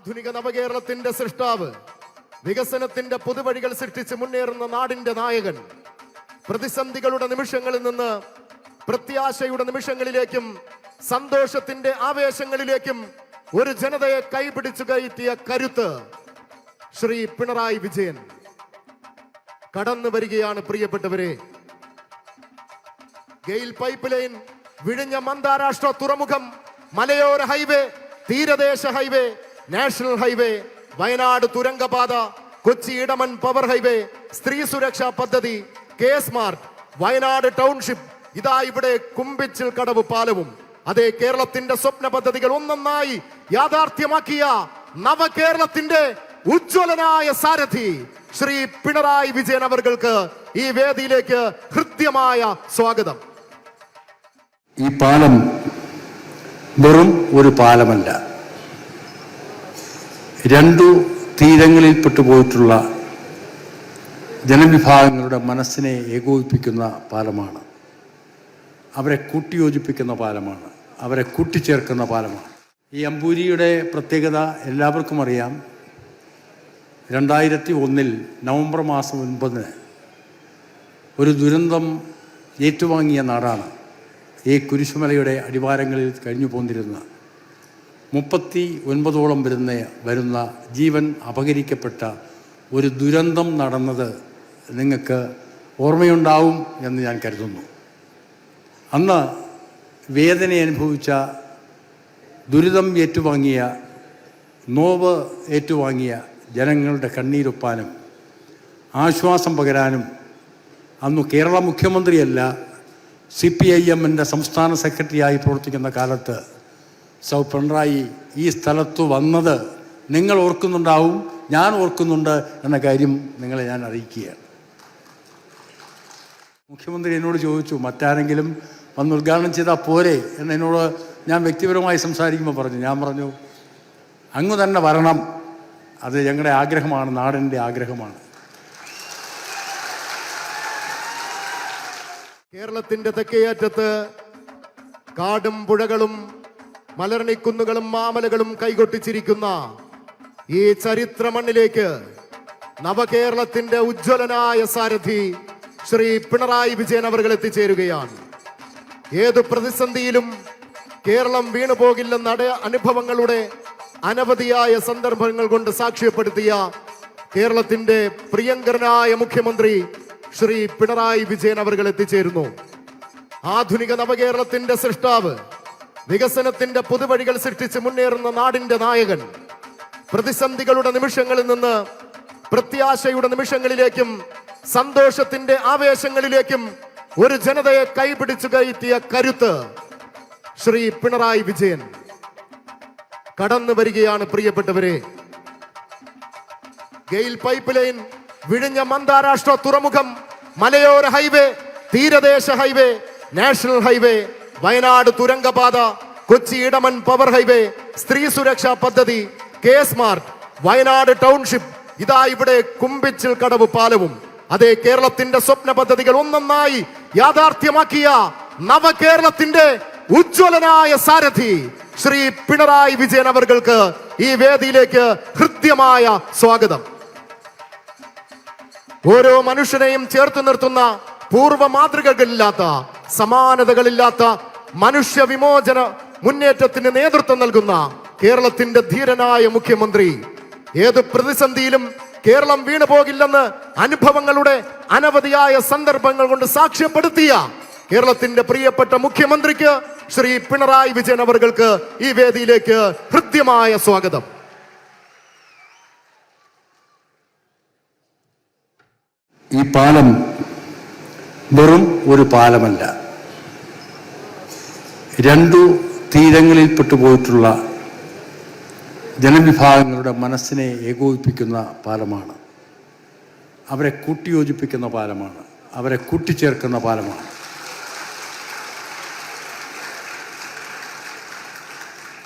ആധുനിക നവകേരളത്തിന്റെ സൃഷ്ടാവ് വികസനത്തിന്റെ പുതുവഴികൾ സൃഷ്ടിച്ച് മുന്നേറുന്ന നാടിന്റെ നായകൻ. പ്രതിസന്ധികളുടെ നിമിഷങ്ങളിൽ നിന്ന് പ്രത്യാശയുടെ നിമിഷങ്ങളിലേക്കും സന്തോഷത്തിന്റെ ആവേശങ്ങളിലേക്കും ഒരു ജനതയെ കൈപിടിച്ചു കയറ്റിയ കരുത്ത് ശ്രീ പിണറായി വിജയൻ. കടന്നു വരികയാണ് പ്രിയപ്പെട്ടവരെ. ഗെയിൽ പൈപ്പ് ലൈൻ വിഴിഞ്ഞം അന്താരാഷ്ട്ര തുറമുഖം മലയോര ഹൈവേ തീരദേശ ഹൈവേ നാഷണൽ ഹൈവേ വയനാട് തുരങ്കപാത കൊച്ചി ഇടമൺ പവർ ഹൈവേ സ്ത്രീ സുരക്ഷാ പദ്ധതി കെ സ്മാർട്ട് വയനാട് ടൗൺഷിപ്പ് ഇതാ ഇവിടെ കുമ്പിച്ചിൽ കടവ് പാലവും. അതേ കേരളത്തിന്റെ സ്വപ്ന പദ്ധതികൾ ഒന്നൊന്നായി യാഥാർത്ഥ്യമാക്കിയ നവകേരളത്തിന്റെ ഉജ്ജ്വലനായ സാരഥി ശ്രീ പിണറായി വിജയൻ അവർക്ക് ഈ വേദിയിലേക്ക് ഹൃദ്യമായ സ്വാഗതം. ഈ പാലം വെറും ഒരു പാലമല്ല. രണ്ടു തീരങ്ങളിൽ പോയിട്ടുള്ള ജനവിഭാഗങ്ങളുടെ മനസ്സിനെ ഏകോപിപ്പിക്കുന്ന പാലമാണ്. അവരെ കൂട്ടിയോജിപ്പിക്കുന്ന പാലമാണ്. അവരെ കൂട്ടിച്ചേർക്കുന്ന പാലമാണ്. ഈ അമ്പൂരിയുടെ പ്രത്യേകത എല്ലാവർക്കും അറിയാം. രണ്ടായിരത്തി ഒന്നിൽ നവംബർ മാസം ഒൻപതിന് ഒരു ദുരന്തം ഏറ്റുവാങ്ങിയ നാടാണ് ഈ കുരിശുമലയുടെ അടിവാരങ്ങളിൽ കഴിഞ്ഞു പോന്നിരുന്ന മുപ്പത്തി ഒൻപതോളം വരുന്ന വരുന്ന ജീവൻ അപഹരിക്കപ്പെട്ട ഒരു ദുരന്തം നടന്നത് നിങ്ങൾക്ക് ഓർമ്മയുണ്ടാവും എന്ന് ഞാൻ കരുതുന്നു. അന്ന് വേദന അനുഭവിച്ച ദുരിതം ഏറ്റുവാങ്ങിയ നോവ് ഏറ്റുവാങ്ങിയ ജനങ്ങളുടെ കണ്ണീരൊപ്പാനും ആശ്വാസം പകരാനും അന്ന് കേരള മുഖ്യമന്ത്രിയല്ല സി പി ഐ എമ്മിന്റെ സംസ്ഥാന സെക്രട്ടറിയായി പ്രവർത്തിക്കുന്ന കാലത്ത് സൗ പിണറായി ഈ സ്ഥലത്ത് വന്നത് നിങ്ങൾ ഓർക്കുന്നുണ്ടാവും ഞാൻ ഓർക്കുന്നുണ്ട് എന്ന കാര്യം നിങ്ങളെ ഞാൻ അറിയിക്കുകയാണ്. മുഖ്യമന്ത്രി എന്നോട് ചോദിച്ചു മറ്റാരെങ്കിലും വന്ന് ഉദ്ഘാടനം ചെയ്താൽ പോരെ എന്ന് എന്നോട് ഞാൻ വ്യക്തിപരമായി സംസാരിക്കുമ്പോൾ പറഞ്ഞു. ഞാൻ പറഞ്ഞു അങ്ങ് തന്നെ വരണം. അത് ഞങ്ങളുടെ ആഗ്രഹമാണ് നാടിന്റെ ആഗ്രഹമാണ്. കേരളത്തിന്റെ തെക്കേയറ്റത്ത് കാടും പുഴകളും മലർണിക്കുന്നുകളും മാമലകളും കൈകൊട്ടിച്ചിരിക്കുന്ന ഈ ചരിത്ര മണ്ണിലേക്ക് നവകേരളത്തിന്റെ ഉജ്ജ്വലനായ സാരഥി ശ്രീ പിണറായി വിജയൻ അവർ എത്തിച്ചേരുകയാണ്. ഏത് പ്രതിസന്ധിയിലും കേരളം വീണു പോകില്ലെന്ന അനുഭവങ്ങളുടെ അനവധിയായ സന്ദർഭങ്ങൾ കൊണ്ട് സാക്ഷ്യപ്പെടുത്തിയ കേരളത്തിന്റെ പ്രിയങ്കരനായ മുഖ്യമന്ത്രി ശ്രീ പിണറായി വിജയൻ അവർ എത്തിച്ചേരുന്നു. ആധുനിക നവകേരളത്തിന്റെ സൃഷ്ടാവ് വികസനത്തിന്റെ പുതുവഴികൾ സൃഷ്ടിച്ച് മുന്നേറുന്ന നാടിന്റെ നായകൻ. പ്രതിസന്ധികളുടെ നിമിഷങ്ങളിൽ നിന്ന് പ്രത്യാശയുടെ നിമിഷങ്ങളിലേക്കും സന്തോഷത്തിന്റെ ആവേശങ്ങളിലേക്കും ഒരു ജനതയെ കൈപിടിച്ചു കയറ്റിയ കരുത്ത് ശ്രീ പിണറായി വിജയൻ. കടന്നു വരികയാണ് പ്രിയപ്പെട്ടവരെ. ഗെയിൽ പൈപ്പ് ലൈൻ വിഴിഞ്ഞം അന്താരാഷ്ട്ര തുറമുഖം മലയോര ഹൈവേ തീരദേശ ഹൈവേ നാഷണൽ ഹൈവേ വയനാട് തുരങ്കപാത കൊച്ചി ഇടമൺ പവർ ഹൈവേ സ്ത്രീ സുരക്ഷാ പദ്ധതി കെ സ്മാർട്ട് വയനാട് ടൗൺഷിപ്പ്. ഇതാ ഇവിടെ കുമ്പിച്ചിൽ കടവ് പാലവും. അതേ കേരളത്തിന്റെ സ്വപ്ന പദ്ധതികൾ ഒന്നൊന്നായി യാഥാർത്ഥ്യമാക്കിയ നവകേരളത്തിന്റെ ഉജ്ജ്വലനായ സാരഥി ശ്രീ പിണറായി വിജയൻ അവർക്ക് ഈ വേദിയിലേക്ക് ഹൃദ്യമായ സ്വാഗതം. ഓരോ മനുഷ്യനെയും ചേർത്ത് നിർത്തുന്ന പൂർവ മാതൃകകളില്ലാത്ത സമാനതകളില്ലാത്ത മനുഷ്യ വിമോചന മുന്നേറ്റത്തിന് നേതൃത്വം നൽകുന്ന കേരളത്തിന്റെ ധീരനായ മുഖ്യമന്ത്രി. ഏത് പ്രതിസന്ധിയിലും കേരളം വീണു പോകില്ലെന്ന് അനുഭവങ്ങളുടെ അനവധിയായ സന്ദർഭങ്ങൾ കൊണ്ട് സാക്ഷ്യപ്പെടുത്തിയ കേരളത്തിന്റെ പ്രിയപ്പെട്ട മുഖ്യമന്ത്രിക്ക് ശ്രീ പിണറായി വിജയൻ അവർക്ക് ഈ വേദിയിലേക്ക് ഹൃദ്യമായ സ്വാഗതം. ഈ പാലം വെറും ഒരു പാലമല്ല. രണ്ടു തീരങ്ങളിൽ പോയിട്ടുള്ള ജനവിഭാഗങ്ങളുടെ മനസ്സിനെ ഏകോപിപ്പിക്കുന്ന പാലമാണ്. അവരെ കൂട്ടിയോജിപ്പിക്കുന്ന പാലമാണ്. അവരെ കൂട്ടിച്ചേർക്കുന്ന പാലമാണ്.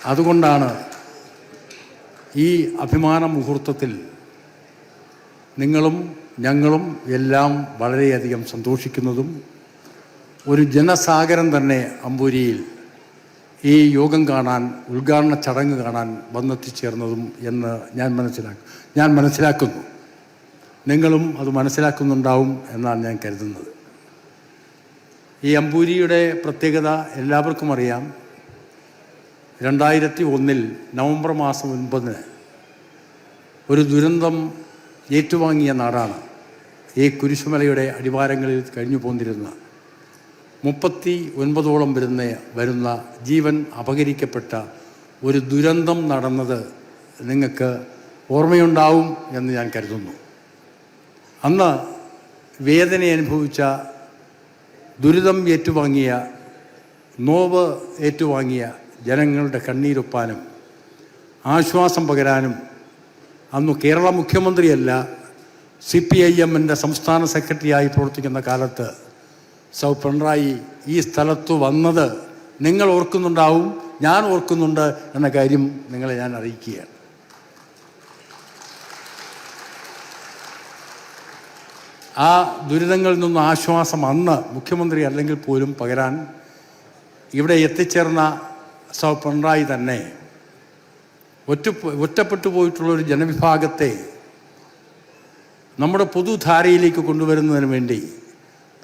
അതുകൊണ്ടാണ് ഈ അഭിമാന മുഹൂർത്തത്തിൽ നിങ്ങളും ഞങ്ങളും എല്ലാം വളരെയധികം സന്തോഷിക്കുന്നതും ഒരു ജനസാഗരം തന്നെ അമ്പൂരിയിൽ ഈ യോഗം കാണാൻ ഉദ്ഘാടന ചടങ്ങ് കാണാൻ വന്നെത്തിച്ചേർന്നതും എന്ന് ഞാൻ മനസ്സിലാക്കും ഞാൻ മനസ്സിലാക്കുന്നു. നിങ്ങളും അത് മനസ്സിലാക്കുന്നുണ്ടാവും എന്നാണ് ഞാൻ കരുതുന്നത്. ഈ അമ്പൂരിയുടെ പ്രത്യേകത എല്ലാവർക്കും അറിയാം. രണ്ടായിരത്തി ഒന്നിൽ നവംബർ മാസം ഒൻപതിന് ഒരു ദുരന്തം ഏറ്റുവാങ്ങിയ നാടാണ് ഈ കുരിശുമലയുടെ അടിവാരങ്ങളിൽ കഴിഞ്ഞു പോന്നിരുന്ന മുപ്പത്തി ഒൻപതോളം വരുന്ന വരുന്ന ജീവൻ അപഹരിക്കപ്പെട്ട ഒരു ദുരന്തം നടന്നത് നിങ്ങൾക്ക് ഓർമ്മയുണ്ടാവും എന്ന് ഞാൻ കരുതുന്നു. അന്ന് വേദന അനുഭവിച്ച ദുരിതം ഏറ്റുവാങ്ങിയ നോവ് ഏറ്റുവാങ്ങിയ ജനങ്ങളുടെ കണ്ണീരൊപ്പാനും ആശ്വാസം പകരാനും അന്ന് കേരള മുഖ്യമന്ത്രിയല്ല സി പി ഐ എമ്മിന്റെ സംസ്ഥാന സെക്രട്ടറിയായി പ്രവർത്തിക്കുന്ന കാലത്ത് സൗ പിണറായി ഈ സ്ഥലത്ത് വന്നത് നിങ്ങൾ ഓർക്കുന്നുണ്ടാവും ഞാൻ ഓർക്കുന്നുണ്ട് എന്ന കാര്യം നിങ്ങളെ ഞാൻ അറിയിക്കുകയാണ്. ആ ദുരിതങ്ങളിൽ നിന്നും ആശ്വാസം അന്ന് മുഖ്യമന്ത്രി അല്ലെങ്കിൽ പോലും പകരാൻ ഇവിടെ എത്തിച്ചേർന്ന സൗ പിണറായി തന്നെ ഒറ്റ ഒറ്റപ്പെട്ടു പോയിട്ടുള്ള ഒരു ജനവിഭാഗത്തെ നമ്മുടെ പൊതുധാരയിലേക്ക് കൊണ്ടുവരുന്നതിന് വേണ്ടി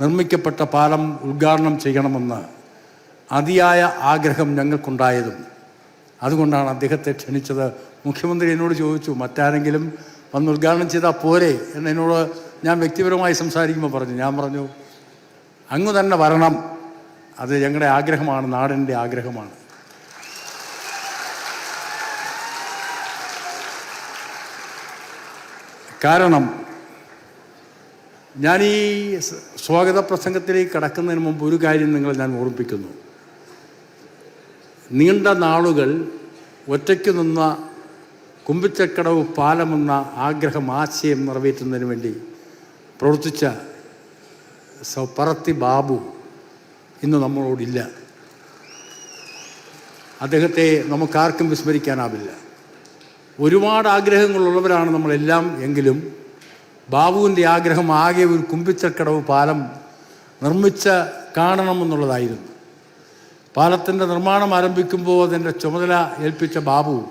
നിർമ്മിക്കപ്പെട്ട പാലം ഉദ്ഘാടനം ചെയ്യണമെന്ന് അതിയായ ആഗ്രഹം ഞങ്ങൾക്കുണ്ടായതും. അതുകൊണ്ടാണ് അദ്ദേഹത്തെ ക്ഷണിച്ചത്. മുഖ്യമന്ത്രി എന്നോട് ചോദിച്ചു മറ്റാരെങ്കിലും വന്ന് ഉദ്ഘാടനം ചെയ്താൽ പോരെ? എന്ന് എന്നോട് ഞാൻ വ്യക്തിപരമായി സംസാരിക്കുമ്പോൾ പറഞ്ഞു. ഞാൻ പറഞ്ഞു അങ്ങ് തന്നെ വരണം. അത് ഞങ്ങളുടെ ആഗ്രഹമാണ് നാടിന്റെ ആഗ്രഹമാണ്. കാരണം ഞാൻ ഈ സ്വാഗത പ്രസംഗത്തിലേക്ക് കടക്കുന്നതിന് മുമ്പ് ഒരു കാര്യം നിങ്ങൾ ഞാൻ ഓർമ്മിപ്പിക്കുന്നു. നീണ്ട നാളുകൾ ഒറ്റയ്ക്ക് നിന്ന കുമ്പിച്ചക്കടവ് പാലമെന്ന ആഗ്രഹം ആശയം നിറവേറ്റുന്നതിന് വേണ്ടി പ്രവർത്തിച്ച പറത്തി ബാബു ഇന്ന് നമ്മളോടില്ല. അദ്ദേഹത്തെ നമുക്കാർക്കും വിസ്മരിക്കാനാവില്ല. ഒരുപാട് ആഗ്രഹങ്ങളുള്ളവരാണ് നമ്മളെല്ലാം എങ്കിലും ബാബുവിന്റെ ആഗ്രഹം ആകെ ഒരു കുമ്പിച്ചക്കടവ് പാലം നിർമ്മിച്ച കാണണമെന്നുള്ളതായിരുന്നു പാലത്തിന്റെ നിർമ്മാണം ആരംഭിക്കുമ്പോൾ അതിന്റെ ചുമതല ഏൽപ്പിച്ച ബാബു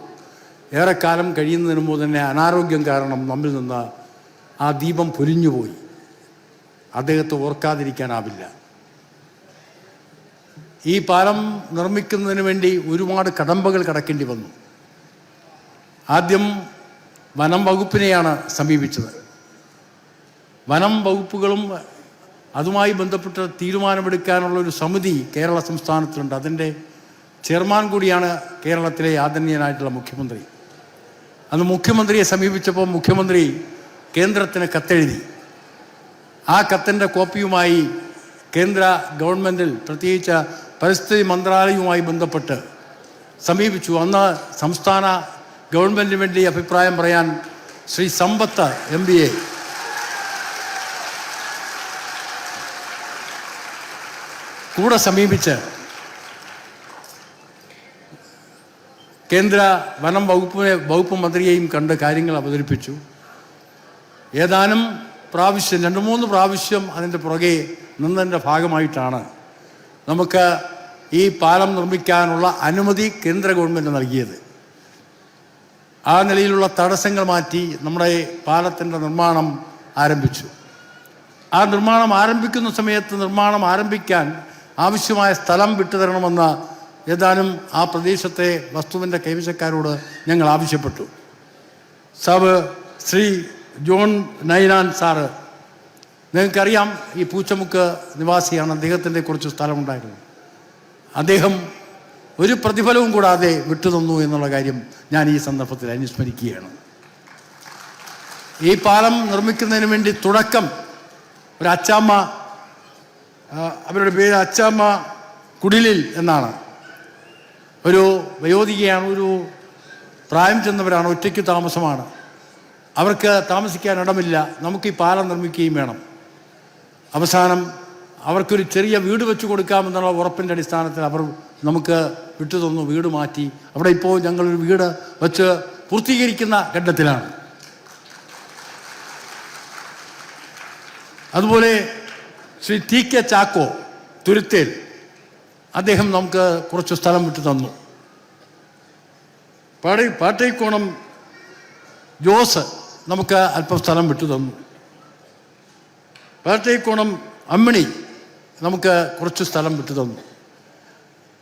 ഏറെക്കാലം കഴിയുന്നതിന് മുമ്പ് തന്നെ അനാരോഗ്യം കാരണം നമ്മിൽ നിന്ന് ആ ദീപം പൊലിഞ്ഞുപോയി. അദ്ദേഹത്തെ ഓർക്കാതിരിക്കാനാവില്ല. ഈ പാലം നിർമ്മിക്കുന്നതിന് വേണ്ടി ഒരുപാട് കടമ്പകൾ കടക്കേണ്ടി വന്നു. ആദ്യം വനം വകുപ്പിനെയാണ് സമീപിച്ചത്. വനം വകുപ്പുകളും അതുമായി ബന്ധപ്പെട്ട തീരുമാനമെടുക്കാനുള്ള ഒരു സമിതി കേരള സംസ്ഥാനത്തിലുണ്ട്. അതിന്റെ ചെയർമാൻ കൂടിയാണ് കേരളത്തിലെ ആദരണീയനായിട്ടുള്ള മുഖ്യമന്ത്രി. അന്ന് മുഖ്യമന്ത്രിയെ സമീപിച്ചപ്പോൾ മുഖ്യമന്ത്രി കേന്ദ്രത്തിന് കത്തെഴുതി. ആ കത്തിന്റെ കോപ്പിയുമായി കേന്ദ്ര ഗവൺമെന്റിൽ പ്രത്യേകിച്ച് പരിസ്ഥിതി മന്ത്രാലയവുമായി ബന്ധപ്പെട്ട് സമീപിച്ചു. അന്ന് സംസ്ഥാന ഗവൺമെന്റിന് വേണ്ടി അഭിപ്രായം പറയാൻ Shri Sampath M B A കൂടെ സമീപിച്ച് കേന്ദ്ര വനം വകുപ്പിനെ വകുപ്പ് മന്ത്രിയെയും കണ്ട് കാര്യങ്ങൾ അവതരിപ്പിച്ചു. ഏതാനും പ്രാവശ്യം രണ്ട് മൂന്ന് പ്രാവശ്യം അതിന്റെ പുറകെ നിന്നതിന്റെ ഭാഗമായിട്ടാണ് നമുക്ക് ഈ പാലം നിർമ്മിക്കാനുള്ള അനുമതി കേന്ദ്ര ഗവൺമെന്റ് നൽകിയത്. ആ നിലയിലുള്ള തടസ്സങ്ങൾ മാറ്റി നമ്മുടെ പാലത്തിന്റെ നിർമ്മാണം ആരംഭിച്ചു. ആ നിർമ്മാണം ആരംഭിക്കുന്ന സമയത്ത് നിർമ്മാണം ആരംഭിക്കാൻ ആവശ്യമായ സ്ഥലം വിട്ടുതരണമെന്ന് ഏതാനും ആ പ്രദേശത്തെ വസ്തുവിന്റെ കൈവശക്കാരോട് ഞങ്ങൾ ആവശ്യപ്പെട്ടു. സബ് ശ്രീ ജോൺ നൈനാൻ സാറ് നിങ്ങൾക്കറിയാം ഈ പൂച്ചമുക്ക് നിവാസിയാണ്. അദ്ദേഹത്തിന്റെ കുറച്ച് സ്ഥലമുണ്ടായിരുന്നു. അദ്ദേഹം ഒരു പ്രതിഫലവും കൂടാതെ വിട്ടുതന്നു എന്നുള്ള കാര്യം ഞാൻ ഈ സന്ദർഭത്തിൽ അനുസ്മരിക്കുകയാണ്. ഈ പാലം നിർമ്മിക്കുന്നതിന് വേണ്ടി തുടക്കം ഒരു അച്ചാമ്മ അവരുടെ പേര് അച്ചമ്മ കുടിലിൽ എന്നാണ്. ഒരു വയോധികയാണ് ഒരു പ്രായം ചെന്നവരാണ് ഒറ്റയ്ക്ക് താമസമാണ്. അവർക്ക് താമസിക്കാൻ ഇടമില്ല നമുക്ക് ഈ പാലം നിർമ്മിക്കുകയും വേണം. അവസാനം അവർക്കൊരു ചെറിയ വീട് വെച്ച് കൊടുക്കാമെന്നുള്ള ഉറപ്പിന്റെ അടിസ്ഥാനത്തിൽ അവർ നമുക്ക് വിട്ടു തന്നു വീട് മാറ്റി. അവിടെ ഇപ്പോൾ ഞങ്ങളൊരു വീട് വെച്ച് പൂർത്തീകരിക്കുന്ന ഘട്ടത്തിലാണ്. അതുപോലെ ശ്രീ ടി കെ ചാക്കോ തുരുത്തേൽ. അദ്ദേഹം നമുക്ക് കുറച്ച് സ്ഥലം വിട്ടു തന്നു. പാടി പാട്ടൈക്കോണം ജോസ് നമുക്ക് അല്പം സ്ഥലം വിട്ടു തന്നു. പാട്ടൈക്കോണം അമ്മിണി നമുക്ക് കുറച്ച് സ്ഥലം വിട്ടു തന്നു.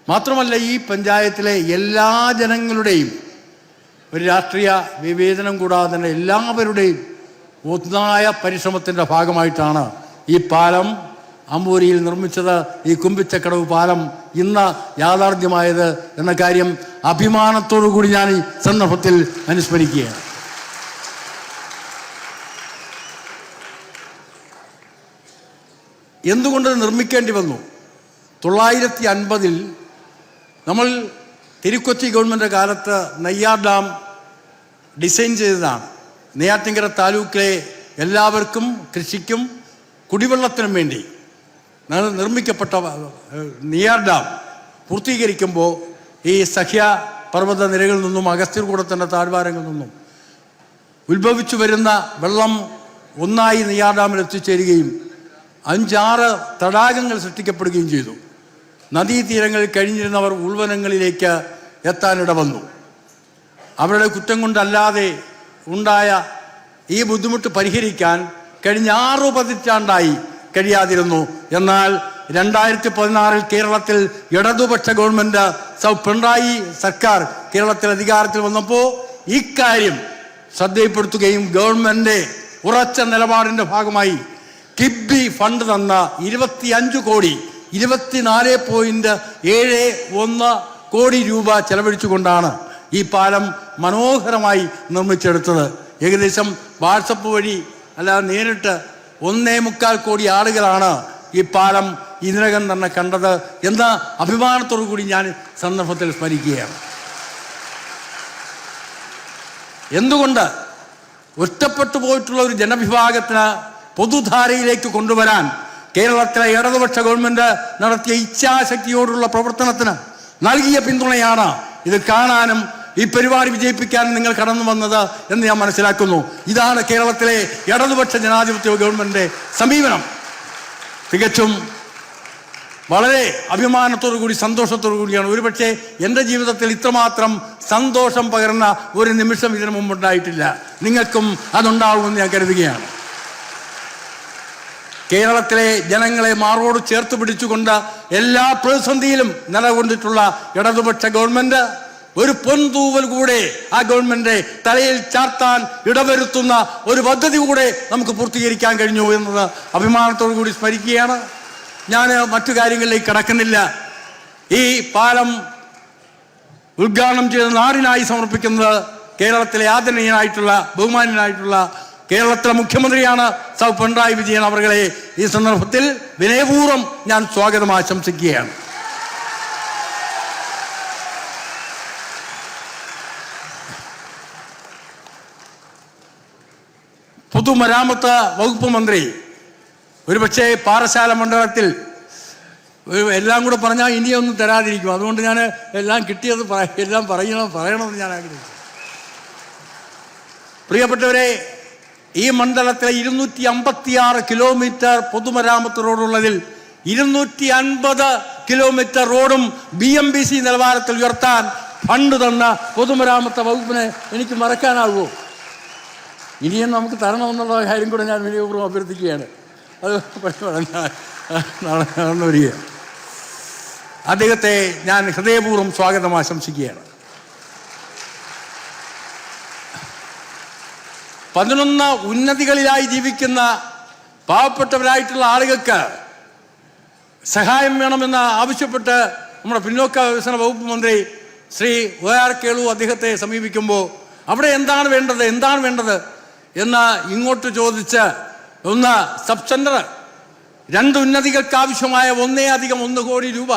മാത്രമല്ല ഈ പഞ്ചായത്തിലെ എല്ലാ ജനങ്ങളുടെയും ഒരു രാഷ്ട്രീയ വിവേചനം കൂടാതെ തന്നെ എല്ലാവരുടെയും ഒന്നായ പരിശ്രമത്തിന്റെ ഭാഗമായിട്ടാണ് ഈ പാലം അമ്പൂരിയിൽ നിർമ്മിച്ചത് ഈ കുമ്പിച്ചക്കടവ് പാലം ഇന്ന് യാഥാർത്ഥ്യമായത് എന്ന കാര്യം അഭിമാനത്തോടു കൂടി ഞാൻ ഈ സന്ദർഭത്തിൽ അനുസ്മരിക്കുകയാണ്. എന്തുകൊണ്ട് നിർമ്മിക്കേണ്ടി വന്നു? തൊള്ളായിരത്തി അൻപതിൽ നമ്മൾ തിരുക്കൊച്ചി ഗവൺമെന്റ് കാലത്ത് നെയ്യാർ ഡാം ഡിസൈൻ ചെയ്തതാണ്. നെയ്യാറ്റിങ്കര താലൂക്കിലെ എല്ലാവർക്കും കൃഷിക്കും കുടിവെള്ളത്തിനും വേണ്ടി നിർമ്മിക്കപ്പെട്ട നിയർ ഡാം പൂർത്തീകരിക്കുമ്പോൾ ഈ സഹ്യ പർവത നിരകളിൽ നിന്നും അഗസ്ത്യർകൂടത്തിന്റെ താഴ്വാരങ്ങളിൽ നിന്നും ഉത്ഭവിച്ചു വരുന്ന വെള്ളം ഒന്നായി നെയ്യാർ ഡാമിൽ എത്തിച്ചേരുകയും അഞ്ചാറ് തടാകങ്ങൾ സൃഷ്ടിക്കപ്പെടുകയും ചെയ്തു. നദീതീരങ്ങളിൽ കഴിഞ്ഞിരുന്നവർ ഉൾവനങ്ങളിലേക്ക് എത്താനിട വന്നു. അവരുടെ കുറ്റം കൊണ്ടല്ലാതെ ഉണ്ടായ ഈ ബുദ്ധിമുട്ട് പരിഹരിക്കാൻ കഴിഞ്ഞ ആറു പതിറ്റാണ്ടായി കഴിയാതിരുന്നു. എന്നാൽ രണ്ടായിരത്തി പതിനാറിൽ കേരളത്തിൽ ഇടതുപക്ഷ ഗവൺമെന്റ് സൗ പിണറായി സർക്കാർ കേരളത്തിൽ അധികാരത്തിൽ വന്നപ്പോൾ ഇക്കാര്യം ശ്രദ്ധയിൽപ്പെടുത്തുകയും ഗവൺമെന്റ് ഉറച്ച നിലപാടിന്റെ ഭാഗമായി കിബി ഫണ്ട് തന്ന ഇരുപത്തിയഞ്ച് കോടി ഇരുപത്തിനാല് പോയിന്റ് ഏഴ് ഒന്ന് കോടി രൂപ ചെലവഴിച്ചുകൊണ്ടാണ് ഈ പാലം മനോഹരമായി നിർമ്മിച്ചെടുത്തത്. ഏകദേശം വാട്സപ്പ് വഴി അല്ലാതെ നേരിട്ട് ഒന്നേ മുക്കാൽ കോടി ആളുകളാണ് ഈ പാലം ഇതിനകം തന്നെ കണ്ടത് എന്ന അഭിമാനത്തോടു കൂടി ഞാൻ സന്ദർഭത്തിൽ സ്മരിക്കുകയാണ്. എന്തുകൊണ്ട് ഒറ്റപ്പെട്ടു പോയിട്ടുള്ള ഒരു ജനവിഭാഗത്തിന് പൊതുധാരയിലേക്ക് കൊണ്ടുവരാൻ കേരളത്തിലെ ഇടതുപക്ഷ ഗവൺമെന്റ് നടത്തിയ ഇച്ഛാശക്തിയോടുള്ള പ്രവർത്തനത്തിന് നൽകിയ പിന്തുണയാണ് ഇത് കാണാനും ഈ പരിപാടി വിജയിപ്പിക്കാൻ നിങ്ങൾ കടന്നു വന്നത് എന്ന് ഞാൻ മനസ്സിലാക്കുന്നു. ഇതാണ് കേരളത്തിലെ ഇടതുപക്ഷ ജനാധിപത്യ ഗവൺമെന്റിന്റെ സമീപനം. തികച്ചും വളരെ അഭിമാനത്തോടു കൂടി സന്തോഷത്തോടു കൂടിയാണ്. ഒരുപക്ഷെ എന്റെ ജീവിതത്തിൽ ഇത്രമാത്രം സന്തോഷം പകർന്ന ഒരു നിമിഷം ഇതിനു മുമ്പുണ്ടായിട്ടില്ല. നിങ്ങൾക്കും അതുണ്ടാവുമെന്ന് ഞാൻ കരുതുകയാണ്. കേരളത്തിലെ ജനങ്ങളെ മാറോട് ചേർത്ത് പിടിച്ചുകൊണ്ട് എല്ലാ പ്രതിസന്ധിയിലും നിലകൊണ്ടിട്ടുള്ള ഇടതുപക്ഷ ഗവൺമെന്റ് ഒരു പൊൻതൂവൽ കൂടെ ആ ഗവൺമെന്റ് തലയിൽ ചാർത്താൻ ഇടവരുത്തുന്ന ഒരു പദ്ധതി കൂടെ നമുക്ക് പൂർത്തീകരിക്കാൻ കഴിഞ്ഞു എന്നത് അഭിമാനത്തോടു കൂടി സ്മരിക്കുകയാണ്. ഞാൻ മറ്റു കാര്യങ്ങളിലേക്ക് കടക്കുന്നില്ല. ഈ പാലം ഉദ്ഘാടനം ചെയ്ത നാടിനായി സമർപ്പിക്കുന്നത് കേരളത്തിലെ ആദരണീയനായിട്ടുള്ള ബഹുമാനീയനായിട്ടുള്ള കേരളത്തിലെ മുഖ്യമന്ത്രിയാണ് സൗ. പിണറായി വിജയൻ അവരെ ഈ സന്ദർഭത്തിൽ വിനയപൂർവം ഞാൻ സ്വാഗതം ആശംസിക്കുകയാണ്. പൊതുമരാമത്ത് വകുപ്പ് മന്ത്രി ഒരുപക്ഷെ പാറശാല മണ്ഡലത്തിൽ എല്ലാം കൂടെ പറഞ്ഞാൽ ഇനിയൊന്നും തരാതിരിക്കും. അതുകൊണ്ട് ഞാൻ എല്ലാം കിട്ടിയത് എല്ലാം പറയണം പറയണമെന്ന് ഞാൻ ആഗ്രഹിച്ചു പ്രിയപ്പെട്ടവരെ ഈ മണ്ഡലത്തിലെ ഇരുന്നൂറ്റി അമ്പത്തിയാറ് കിലോമീറ്റർ പൊതുമരാമത്ത് റോഡുള്ളതിൽ ഇരുന്നൂറ്റി അൻപത് കിലോമീറ്റർ റോഡും ബി എം ബി സി നിലവാരത്തിൽ ഉയർത്താൻ ഫണ്ട് തന്ന പൊതുമരാമത്ത് വകുപ്പിനെ എനിക്ക് മറക്കാനാകുമോ ഇനിയും നമുക്ക് തരണമെന്നുള്ള കാര്യം കൂടെ ഞാൻ വിനിയോഗപൂർവം അഭ്യർത്ഥിക്കുകയാണ്. അത് നടന്നു വരിക അദ്ദേഹത്തെ ഞാൻ ഹൃദയപൂർവം സ്വാഗതം ആശംസിക്കുകയാണ്. പതിനൊന്ന് ഉന്നതികളിലായി ജീവിക്കുന്ന പാവപ്പെട്ടവരായിട്ടുള്ള ആളുകൾക്ക് സഹായം വേണമെന്ന് ആവശ്യപ്പെട്ട് നമ്മുടെ പിന്നോക്ക വികസന വകുപ്പ് മന്ത്രി ശ്രീ ഒ ആർ കേളു അദ്ദേഹത്തെ സമീപിക്കുമ്പോൾ അവിടെ എന്താണ് വേണ്ടത് എന്താണ് വേണ്ടത്? എന്ന് ഇങ്ങോട്ട് ചോദിച്ച് ഒന്ന് സബ് സെന്റർ രണ്ട് ഉന്നതികൾക്ക് ആവശ്യമായ ഒന്നേ അധികം ഒന്ന് കോടി രൂപ.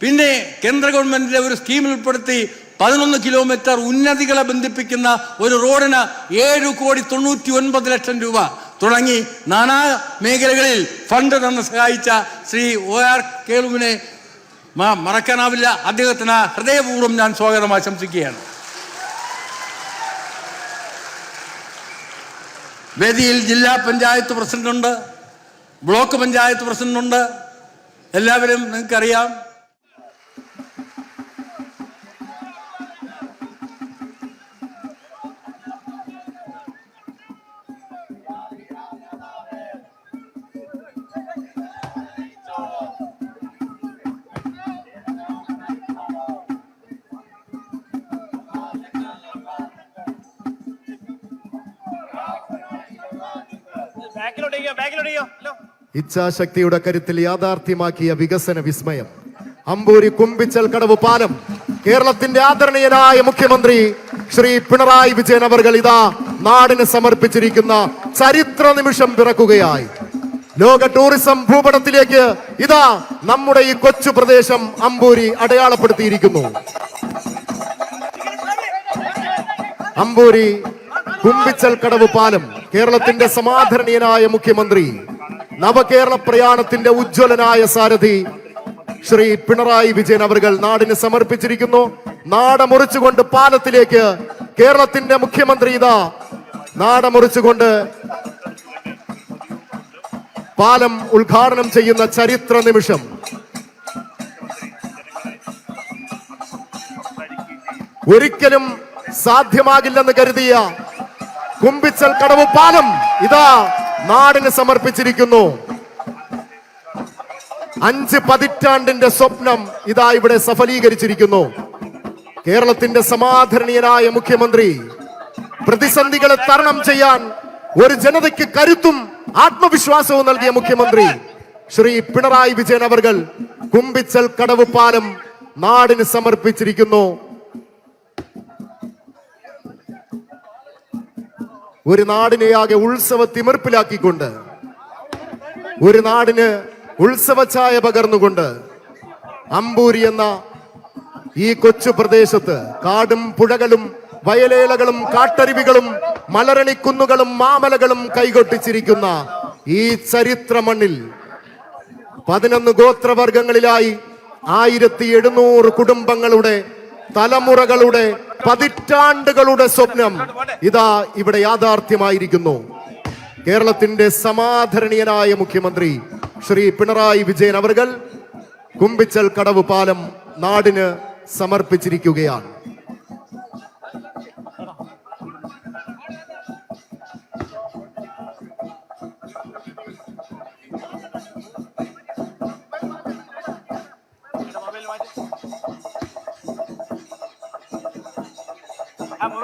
പിന്നെ കേന്ദ്ര ഗവൺമെന്റിന്റെ ഒരു സ്കീമിൽ ഉൾപ്പെടുത്തി പതിനൊന്ന് കിലോമീറ്റർ ഉന്നതികളെ ബന്ധിപ്പിക്കുന്ന ഒരു റോഡിന് ഏഴ് കോടി തൊണ്ണൂറ്റി ഒൻപത് ലക്ഷം രൂപ. തുടങ്ങി നാനാ മേഖലകളിൽ ഫണ്ട് തന്ന് സഹായിച്ച ശ്രീ ഒ ആർ കേളുവിനെ മറക്കാനാവില്ല. അദ്ദേഹത്തിന് ഹൃദയപൂർവം ഞാൻ സ്വാഗതം ആശംസിക്കുകയാണ്. വേദിയിൽ ജില്ലാ പഞ്ചായത്ത് പ്രസിഡന്റുണ്ട് ബ്ലോക്ക് പഞ്ചായത്ത് പ്രസിഡന്റുണ്ട്. എല്ലാവരും നിങ്ങൾക്കറിയാം. ഇച്ഛാശക്തിയുടെ കരുത്തിൽ യാഥാർത്ഥ്യമാക്കിയ വികസന വിസ്മയം. അമ്പൂരി കുമ്പിച്ചൽ കടവ് പാലം കേരളത്തിന്റെ ആദരണീയനായ മുഖ്യമന്ത്രി ശ്രീ പിണറായി വിജയൻ അവർ ഇതാ നാടിന് സമർപ്പിച്ചിരിക്കുന്ന ചരിത്ര നിമിഷം പിറക്കുകയായി. ലോക ടൂറിസം ഭൂപടത്തിലേക്ക് ഇതാ നമ്മുടെ ഈ കൊച്ചു പ്രദേശം അമ്പൂരി അടയാളപ്പെടുത്തിയിരിക്കുന്നു. അമ്പൂരി കുമ്പിച്ചൽ കടവ് പാലം കേരളത്തിന്റെ സമാധരണീയനായ മുഖ്യമന്ത്രി നവകേരള പ്രയാണത്തിന്റെ ഉജ്ജ്വലനായ സാരഥി ശ്രീ പിണറായി വിജയൻ അവർകൾ നാടിന് സമർപ്പിച്ചിരിക്കുന്നു. നാടമുറിച്ചുകൊണ്ട് പാലത്തിലേക്ക് കേരളത്തിന്റെ മുഖ്യമന്ത്രി ഇതാ. നാടമുറിച്ചുകൊണ്ട് പാലം ഉദ്ഘാടനം ചെയ്യുന്ന ചരിത്ര നിമിഷം. ഒരിക്കലും സാധ്യമാകില്ലെന്ന് കരുതിയ കുമ്പിച്ചൽ കടവ് പാലം ഇതാ. നാടിന് സമർപ്പിച്ചിരിക്കുന്നു. അഞ്ച് പതിറ്റാണ്ടിന്റെ സ്വപ്നം ഇതാ ഇവിടെ സഫലീകരിച്ചിരിക്കുന്നു. കേരളത്തിന്റെ സമാധരണീയനായ മുഖ്യമന്ത്രി പ്രതിസന്ധികളെ തരണം ചെയ്യാൻ ഒരു ജനതയ്ക്ക് കരുത്തും ആത്മവിശ്വാസവും നൽകിയ മുഖ്യമന്ത്രി ശ്രീ പിണറായി വിജയൻ അവർ കുമ്പിച്ചൽ കടവ് പാലം നാടിന് സമർപ്പിച്ചിരിക്കുന്നു. ഒരു നാടിനെയാകെ ഉത്സവ തിമിർപ്പിലാക്കിക്കൊണ്ട് ഒരു നാടിന് ഉത്സവഛായ പകർന്നുകൊണ്ട് അമ്പൂരി എന്ന ഈ കൊച്ചു പ്രദേശത്ത് കാടും പുഴകളും വയലേലകളും കാട്ടരുവികളും മലരണിക്കുന്നുകളും മാമലകളും കൈകൊട്ടിച്ചിരിക്കുന്ന ഈ ചരിത്ര മണ്ണിൽ പതിനൊന്ന് ഗോത്രവർഗങ്ങളിലായി ആയിരത്തി എഴുന്നൂറ് കുടുംബങ്ങളുടെ തലമുറകളുടെ പതിറ്റാണ്ടുകളുടെ സ്വപ്നം ഇതാ ഇവിടെ യാഥാർത്ഥ്യമായിരിക്കുന്നു. കേരളത്തിന്റെ സമാധരണീയനായ മുഖ്യമന്ത്രി ശ്രീ പിണറായി വിജയൻ അവർ കുമ്പിച്ചൽ കടവ് പാലം നാടിന് സമർപ്പിച്ചിരിക്കുകയാണ്.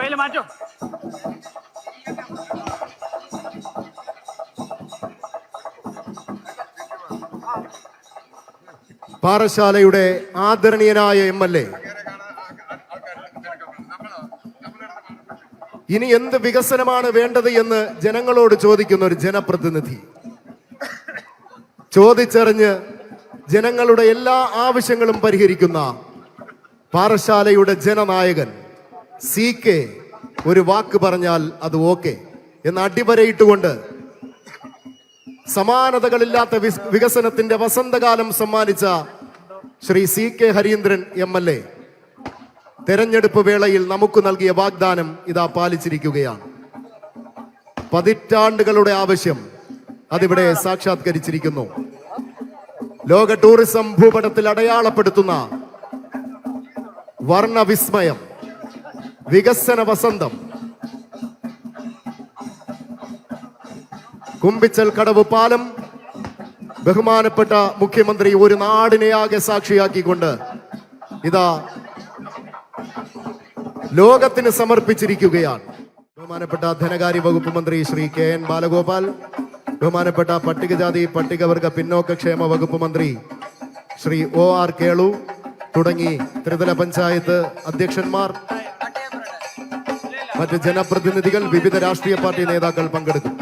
മൊബൈൽ മാറ്റോ? പാറശാലയുടെ ആദരണീയനായ എം എൽ എ. ഇനി എന്ത് വികസനമാണ് വേണ്ടത് എന്ന് ജനങ്ങളോട് ചോദിക്കുന്ന ഒരു ജനപ്രതിനിധി. ചോദിച്ചറിഞ്ഞ് ജനങ്ങളുടെ എല്ലാ ആവശ്യങ്ങളും പരിഹരിക്കുന്ന പാറശാലയുടെ ജനനായകൻ സി കെ ഒരു വാക്ക് പറഞ്ഞാൽ അത് ഓക്കെ എന്ന് അടിവരയിട്ടുകൊണ്ട് സമാനതകളില്ലാത്ത വികസനത്തിന്റെ വസന്തകാലം സമ്മാനിച്ച Shri C K Harindran M L A. തെരഞ്ഞെടുപ്പ് വേളയിൽ നമുക്ക് നൽകിയ വാഗ്ദാനം ഇതാ പാലിച്ചിരിക്കുകയാണ്. പതിറ്റാണ്ടുകളുടെ ആവശ്യം അതിവിടെ സാക്ഷാത്കരിച്ചിരിക്കുന്നു. ലോക ടൂറിസം ഭൂപടത്തിൽ അടയാളപ്പെടുത്തുന്ന വർണവിസ്മയം. വികസന വസന്തം. കുമ്പിച്ചൽ കടവ് പാലം. ബഹുമാനപ്പെട്ട മുഖ്യമന്ത്രി ഒരു നാടിനെയാകെ സാക്ഷിയാക്കിക്കൊണ്ട് ഇതാ ലോകത്തിന് സമർപ്പിച്ചിരിക്കുകയാണ്. ബഹുമാനപ്പെട്ട ധനകാര്യ വകുപ്പ് മന്ത്രി ശ്രീ കെ എൻ ബാലഗോപാൽ ബഹുമാനപ്പെട്ട പട്ടികജാതി പട്ടികവർഗ പിന്നോക്ക ക്ഷേമ വകുപ്പ് മന്ത്രി ശ്രീ ഒ ആർ കേളു തുടങ്ങി ത്രിതല പഞ്ചായത്ത് അധ്യക്ഷന്മാർ മറ്റ് ജനപ്രതിനിധികൾ വിവിധ രാഷ്ട്രീയ പാർട്ടി നേതാക്കൾ പങ്കെടുക്കും.